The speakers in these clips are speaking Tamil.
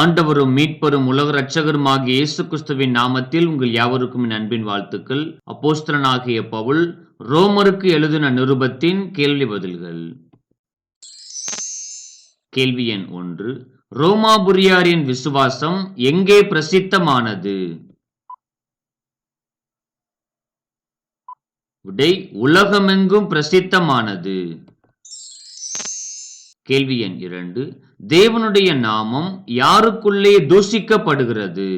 ஆண்டவரும் மீட்பரும் உலக இரட்சகருமாகிய இயேசு கிறிஸ்துவின் நாமத்தில் உங்கள் யாவருக்கும் என் அன்பின் வாழ்த்துக்கள். அப்போஸ்தலனாகிய பவுல் ரோமருக்கு எழுதின நிருபத்தின் கேள்வி பதில்கள். கேள்வி எண் ஒன்று ரோமாபுரியாரின் விசுவாசம் எங்கே பிரசித்தமானது? விடை உலகமெங்கும் பிரசித்தமானது. கேள்வி எண் இரண்டு. தேவனுடைய நாமம் யாருக்குள்ளே தூஷிக்கப்படுகிறது?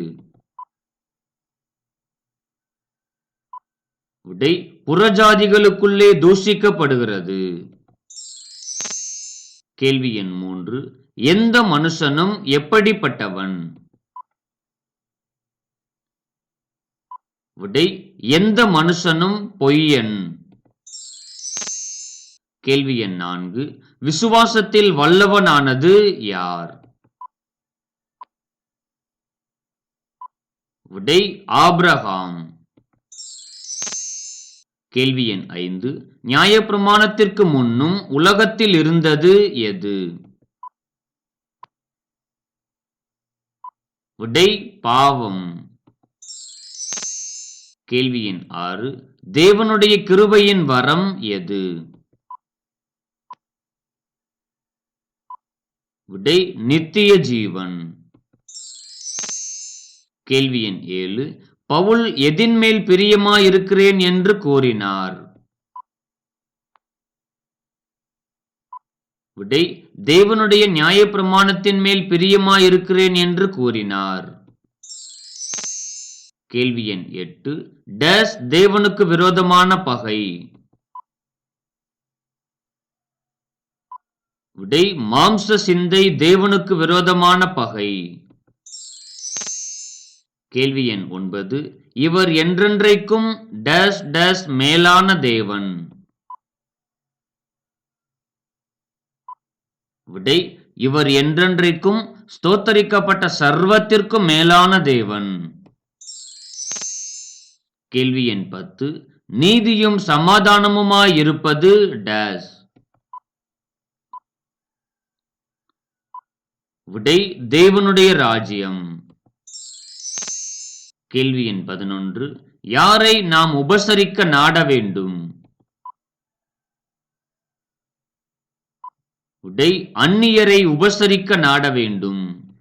விடை புறஜாதிகளுக்குள்ளே தூஷிக்கப்படுகிறது. கேள்வி எண் மூன்று. எந்த மனுஷனும் எப்படிப்பட்டவன்? விடை எந்த மனுஷனும் பொய்யன் கேள்வி எண் நான்கு. விசுவாசத்தில் வல்லவனானது யார்? விடை ஆப்ரஹாம் கேள்வி எண் ஐந்து. நியாயப்பிரமாணத்திற்கு முன்னும் உலகத்தில் இருந்தது எது? விடை பாவம். கேள்வி எண் ஆறு. தேவனுடைய கிருபையின் வரம் எது? விடை நித்திய ஜீவன். கேள்வி எண் ஏழு. பவுல் எதின் மேல் பிரியமாயிருக்கிறேன் என்று கூறினார். விடை தேவனுடைய நியாயப்பிரமாணத்தின் மேல் பிரியமாயிருக்கிறேன் என்று கூறினார். கேள்வி எண் எட்டு. டேஸ் தேவனுக்கு விரோதமான பகை. விடை மாம்ச சிந்தை தேவனுக்கு விரோதமான பகை. கேள்வி எண் ஒன்பது. இவர் என்றென்றைக்கும் டேஸ் டேஸ் மேலான தேவன். விடை இவர் என்றென்றைக்கும் ஸ்தோத்தரிக்கப்பட்ட சர்வத்திற்கும் மேலான தேவன். கேள்வி எண் பத்து. நீதியும் சமாதானமுமாயிருப்பது டேஸ் விடை தேவனுடைய ராஜ்யம். கேள்வி எண் பதினொன்று. யாரை நாம் உபசரிக்க நாட வேண்டும்? விடை அந்நியரை உபசரிக்க நாட வேண்டும்.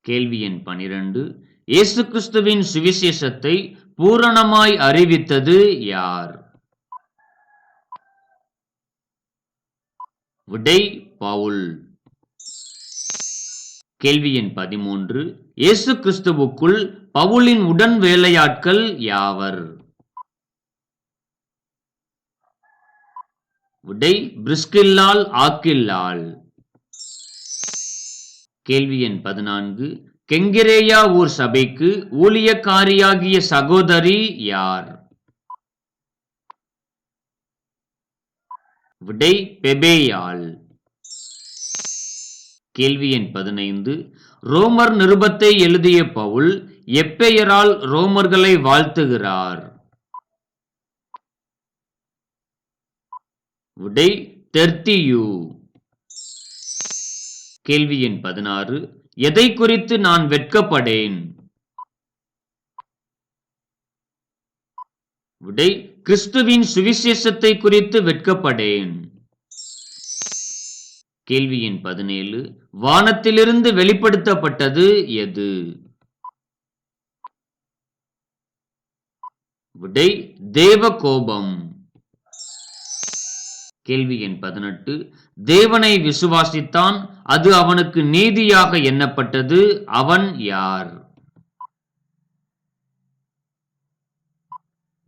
கேள்வி எண் பனிரெண்டு. இயேசு கிறிஸ்துவின் சுவிசேஷத்தை பூரணமாய் அறிவித்தது யார்? விடை பவுல். கேள்வி எண் பதிமூன்று. இயேசு கிறிஸ்துவுக்குள் பவுலின் உடன் வேலையாட்கள் யாவர்? விடை பிரிஸ்கில்லால் ஆக்கில்லால் கேள்வி எண் பதினான்கு. கெங்கிரேயா ஊர் சபைக்கு ஊழியக்காரியாகிய சகோதரி யார்? விடை பெபேயாள். கேள்வி எண் பதினைந்து. ரோமர் நிருபத்தை எழுதிய பவுல் எப்பெயரால் ரோமர்களை வாழ்த்துகிறார்? விடை தெர்த்தியூ. கேள்வி எண் பதினாறு. எதை குறித்து நான் வெட்கப்படேன்? விடை கிறிஸ்துவின் சுவிசேஷத்தை குறித்து வெட்கப்படேன். கேள்வியின் பதினேழு வானத்திலிருந்து வெளிப்படுத்தப்பட்டது எது? விடை தேவ கோபம் கேள்வி எண் பதினெட்டு தேவனை விசுவாசித்தான் அது அவனுக்கு நீதியாக எண்ணப்பட்டது அவன் யார்?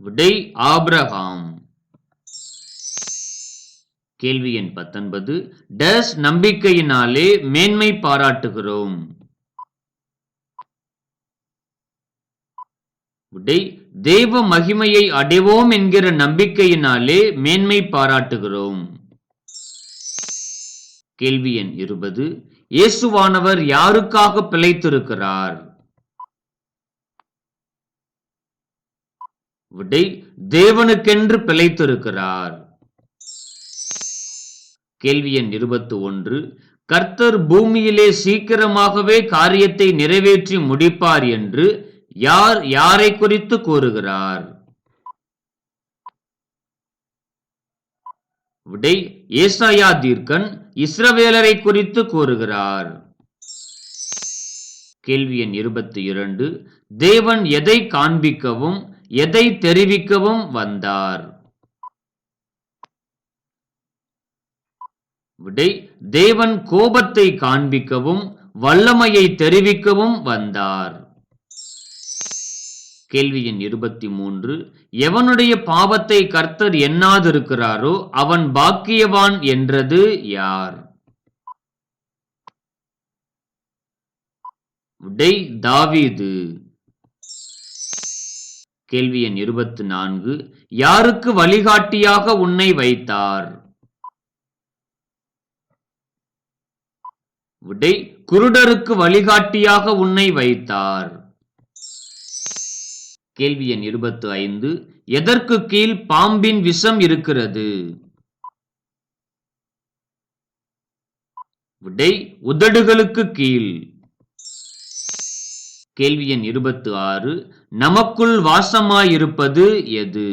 விடை ஆப்ரஹாம் கேள்வி எண் பத்தொன்பது டஸ் நம்பிக்கையினாலே மேன்மை பாராட்டுகிறோம். விடை தேவ மகிமையை அடைவோம் என்கிற நம்பிக்கையினாலே மேன்மை பாராட்டுகிறோம். கேள்வி எண் இருபது இயேசுவானவர் யாருக்காக பிழைத்திருக்கிறார்? விடை தேவனுக்கென்று பிழைத்திருக்கிறார். கேள்வி எண் இருபத்து ஒன்று கர்த்தர் பூமியிலே சீக்கிரமாகவே காரியத்தை நிறைவேற்றி முடிப்பார் என்று யார் யாரை குறித்து கூறுகிறார்? விடை ஏசாயா தீர்க்கன் இஸ்ரவேலரை குறித்து கூறுகிறார். கேள்வி எண் இருபத்தி இரண்டு. தேவன் எதை காண்பிக்கவும் எதை தெரிவிக்கவும் வந்தார்? விடை தேவன் கோபத்தை காண்பிக்கவும் வல்லமையை தெரிவிக்கவும் வந்தார். கேள்வி எண் இருபத்தி மூன்று. எவனுடைய பாவத்தை கர்த்தர் எண்ணாதிருக்கிறாரோ அவன் பாக்கியவான் என்றது யார்? விடை தாவீது. கேள்வி எண் இருபத்தி நான்கு. யாருக்கு வழிகாட்டியாக உன்னை வைத்தார்? விடை குருடருக்கு வழிகாட்டியாக உன்னை வைத்தார். கேள்வி எண் இருபத்து ஐந்து எதற்கு கீழ் பாம்பின் விஷம் இருக்கிறது? விடை உதடுகளுக்கு கீழ். கேள்வி எண் இருபத்து ஆறு நமக்குள் வாசமாயிருப்பது எது?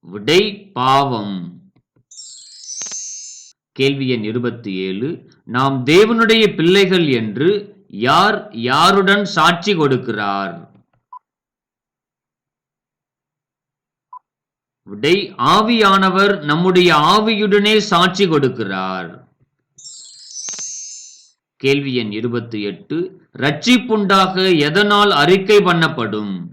விடை பாவம். கேள்வி எண் இருபத்தி ஏழு நாம் தேவனுடைய பிள்ளைகள் என்று யார் யாருடன் சாட்சி கொடுக்கிறார்? விடை ஆவியானவர் நம்முடைய ஆவியுடனே சாட்சி கொடுக்கிறார். கேள்வி எண் இருபத்தி எட்டு ரட்சிப்புண்டாக எதனால் அறிக்கை பண்ணப்படும்?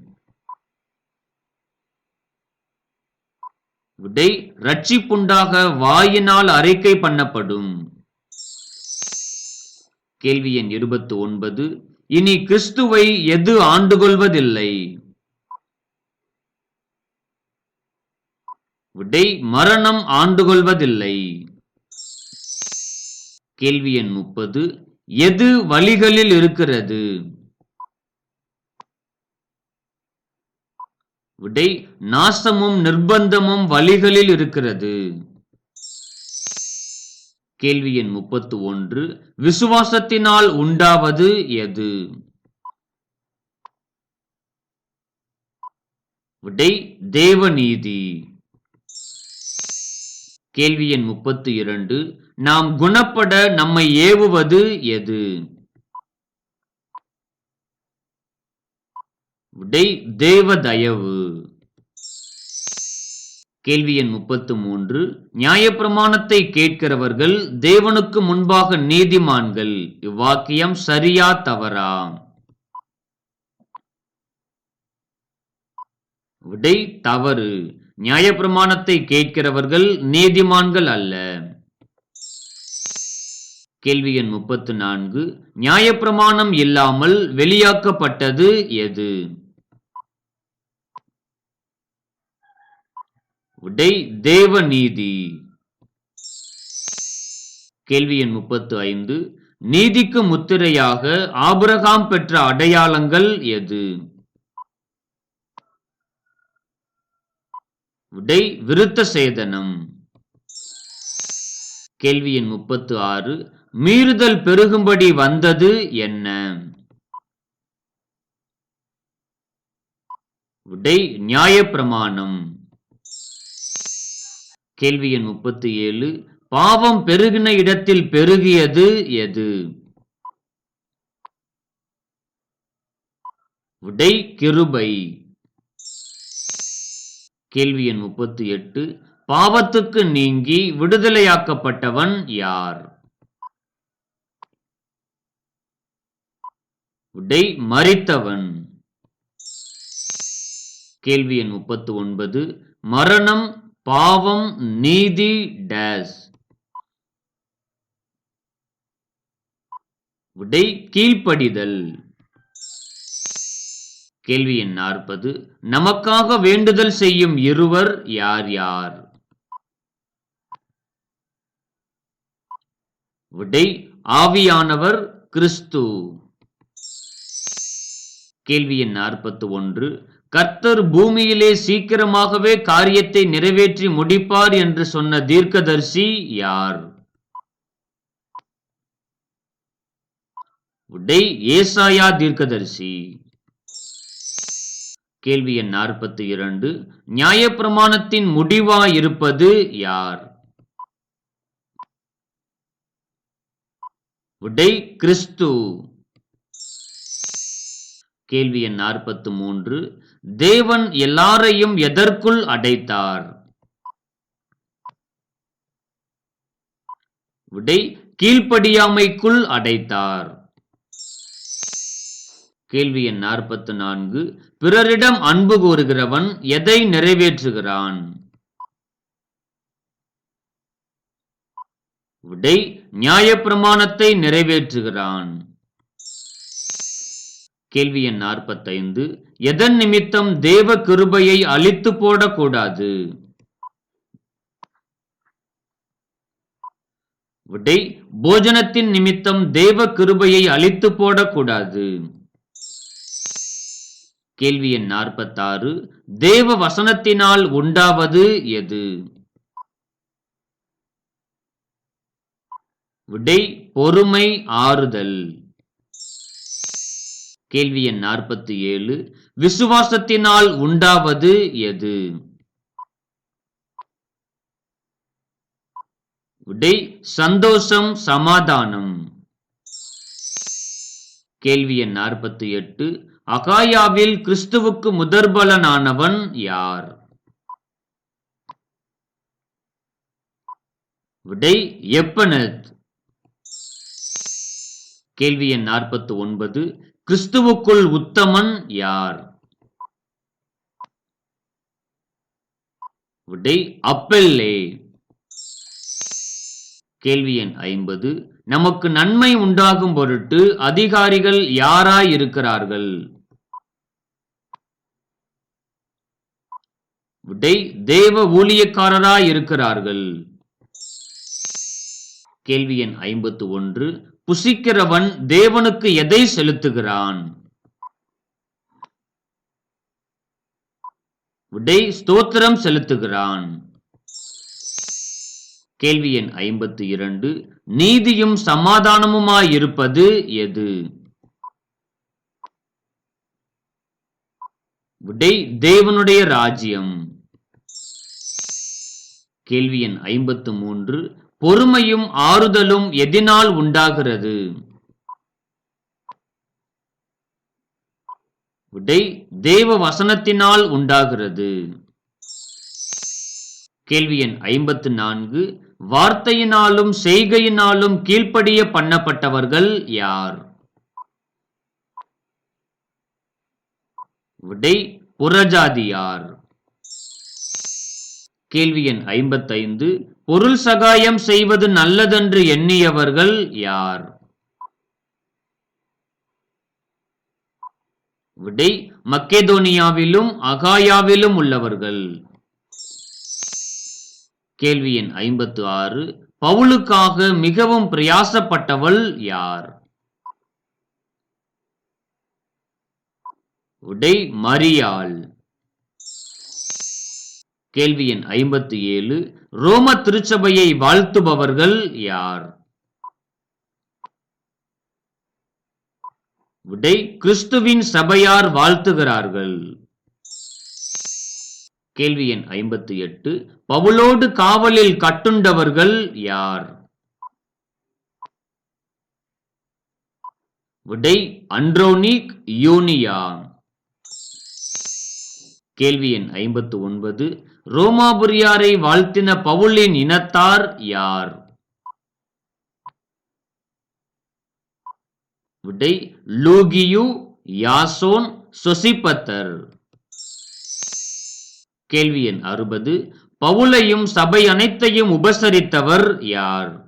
விடை ரட்சிப்புண்டாக வாயினால் அறிக்கை பண்ணப்படும். கேள்வி எண் இருபத்தி ஒன்பது இனி கிறிஸ்துவை எது ஆண்டுகொள்வதில்லை? விடை மரணம் ஆண்டுகொள்வதில்லை. கேள்வி எண் முப்பது. எது வழிகளில் இருக்கிறது? விடை நாசமும் நிர்பந்தமும் வழிகளில் இருக்கிறது. கேள்வி எண் முப்பத்து ஒன்று விசுவாசத்தினால் உண்டாவது எது? விடை தேவநீதி. கேள்வி எண் முப்பத்து இரண்டு நாம் குணப்பட நம்மை ஏவுவது எது? விடை தேவ தயவு கேள்வி எண் முப்பத்து மூன்று. நியாயப்பிரமாணத்தை கேட்கிறவர்கள் தேவனுக்கு முன்பாக நீதிமான்கள். இவ்வாக்கியம் சரியா தவறா? விடை தவறு. நியாயப்பிரமாணத்தை கேட்கிறவர்கள் நீதிமான்கள் அல்ல. கேள்வி எண் முப்பத்து நான்கு. நியாயப்பிரமாணம் இல்லாமல் வெளியாக்கப்பட்டது எது? விடை தேவநீதி. கேள்வி எண் முப்பத்து ஐந்து நீதிக்கு முத்திரையாக ஆபிரகாம் பெற்ற அடையாளங்கள் எது? விடை விருத்த சேதனம். கேள்வி எண் முப்பத்து ஆறு மீறுதல் பெருகும்படி வந்தது என்ன? விடை நியாயப்பிரமாணம். கேள்வி எண் முப்பத்தி ஏழு பாவம் பெருகின இடத்தில் பெருகியது எது? விடை கிருபை. கேள்வி எண் முப்பத்தி எட்டு பாவத்துக்கு நீங்கி விடுதலையாக்கப்பட்டவன் யார்? விடை மறித்தவன் கேள்வி எண் முப்பத்து ஒன்பது மரணம் பாவம் நீதி டேஸ். விடை கீழ்ப்படிதல். கேள்வி எண் நாற்பது நமக்காக வேண்டுதல் செய்யும் இருவர் யார் யார்? விடை ஆவியானவர் கிறிஸ்து. கேள்வி எண் நாற்பத்து ஒன்று. கர்த்தர் பூமியிலே சீக்கிரமாகவே காரியத்தை நிறைவேற்றி முடிப்பார் என்று சொன்ன தீர்க்கதரிசி யார்? உடை ஏசாயா தீர்க்கதர்சி. கேள்வி எண் நாற்பத்தி இரண்டு. நியாயப்பிரமாணத்தின் முடிவா இருப்பது யார்? உடை கிறிஸ்து. கேள்வி எண் நாற்பத்து மூன்று. தேவன் எல்லாரையும் எதற்குள் அடைத்தார்? விடை கீழ்ப்படியாமைக்குள் அடைத்தார். கேள்வி எண் நாற்பத்து நான்கு. பிறரிடம் அன்பு கூறுகிறவன் எதை நிறைவேற்றுகிறான்? விடை நியாயப்பிரமாணத்தை நிறைவேற்றுகிறான். கேள்வி எண் நாற்பத்தைந்து. எதன் நிமித்தம் தேவ கிருபையை அழித்து போடக்கூடாது? விடை போஜனத்தின் நிமித்தம் தேவ கிருபையை அழித்து போடக்கூடாது. கேள்வி எண் நாற்பத்தாறு. தேவ வசனத்தினால் உண்டாவது எது? விடை பொறுமை ஆறுதல். கேள்வி எண் நாற்பத்தி ஏழு விசுவாசத்தினால் உண்டாவது எது? விடை சந்தோஷம் சமாதானம். கேள்வி எண் நாற்பத்தி எட்டு அகாயாவில் கிறிஸ்துவுக்கு முதற்பலனானவன் யார்? விடை எப்பனத் கேள்வி எண் நாற்பத்தி ஒன்பது கிறிஸ்துவுக்குள் உத்தமன் யார்? விடை அப்பெல்லே. கேள்வி எண் ஐம்பது. நமக்கு நன்மை உண்டாகும் பொருட்டு அதிகாரிகள் யாராய் இருக்கிறார்கள்? விடை தேவ ஊழியக்காரராய் இருக்கிறார்கள். கேள்வி எண் ஐம்பத்து ஒன்று. புசிக்கிறவன் தேவனுக்கு எதை செலுத்துகிறான்? விடை ஸ்தோத்திரம் செலுத்துகிறான். கேள்வி எண் ஐம்பத்து இரண்டு. நீதியும் சமாதானமுமாயிருப்பது எது? விடை தேவனுடைய ராஜ்யம். கேள்வி எண் ஐம்பத்து மூன்று. பொறுமையும் ஆறுதலும் எதினால் உண்டாகிறது. விடை தேவ வசனத்தினால் உண்டாகிறது. கேள்வி எண் ஐம்பத்து நான்கு. வார்த்தையினாலும் செய்கையினாலும் கீழ்ப்படிய பண்ணப்பட்டவர்கள் யார்? விடை புறஜாதியார் கேள்வி எண் ஐம்பத்தைந்து. பொருள் சகாயம் செய்வது நல்லதென்று எண்ணியவர்கள் யார்? விடை மக்கேதோனியாவிலும் அகாயாவிலும் உள்ளவர்கள். கேள்வி எண் ஐம்பத்து ஆறு பவுலுக்காக மிகவும் பிரயாசப்பட்டவள் யார்? விடை மரியாள். கேள்வி எண் ஐம்பத்தி ஏழு ரோம திருச்சபையை வாழ்த்துபவர்கள் யார்? விடை கிறிஸ்துவின் சபையார் வாழ்த்துகிறார்கள். கேள்வி எண் ஐம்பத்தி எட்டு பவுலோடு காவலில் கட்டுண்டவர்கள் யார்? விடை அண்ட்ரோனிக் யூனியா. கேள்வி எண் ஐம்பத்து ஒன்பது. ரோமாபுரியாரை வாழ்த்தின பவுலின் இனத்தார் யார்? விடை லூகியு யாசோன் சொசிபத்தர். கேள்வி எண் அறுபது. பவுலையும் சபை அனைத்தையும் உபசரித்தவர் யார்?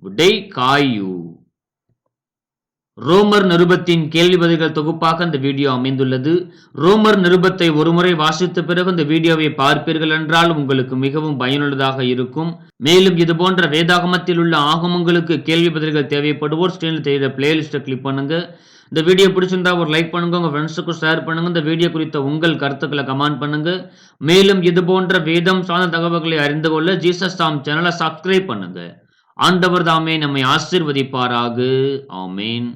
விடை காயு. ரோமர் நிருபத்தின் கேள்வி பதில்கள் தொகுப்பாக இந்த வீடியோ அமைந்துள்ளது. ரோமர் நிருபத்தை ஒருமுறை வாசித்த பிறகு இந்த வீடியோவை பார்ப்பீர்கள் என்றால் உங்களுக்கு மிகவும் பயனுள்ளதாக இருக்கும். மேலும் இது போன்ற வேதாகமத்தில் உள்ள ஆகமங்களுக்கு கேள்வி பதில்கள் தேவைப்படுவோர் ஸ்டேனில் தெரிகிற பிளேலிஸ்ட்டை கிளிக் பண்ணுங்க. இந்த வீடியோ பிடிச்சிருந்தா ஒரு லைக் பண்ணுங்க உங்க ஃப்ரெண்ட்ஸுக்கும் ஷேர் பண்ணுங்க. இந்த வீடியோ குறித்த உங்கள் கருத்துக்களை கமெண்ட் பண்ணுங்க. மேலும் இது போன்ற வேதம் சார்ந்த தகவல்களை அறிந்து கொள்ள ஜீசஸ் தாம் சேனலை சப்ஸ்கிரைப் பண்ணுங்க. ஆண்டவர் தாமே நம்மை ஆசிர்வதிப்பாராக. ஆமேன்.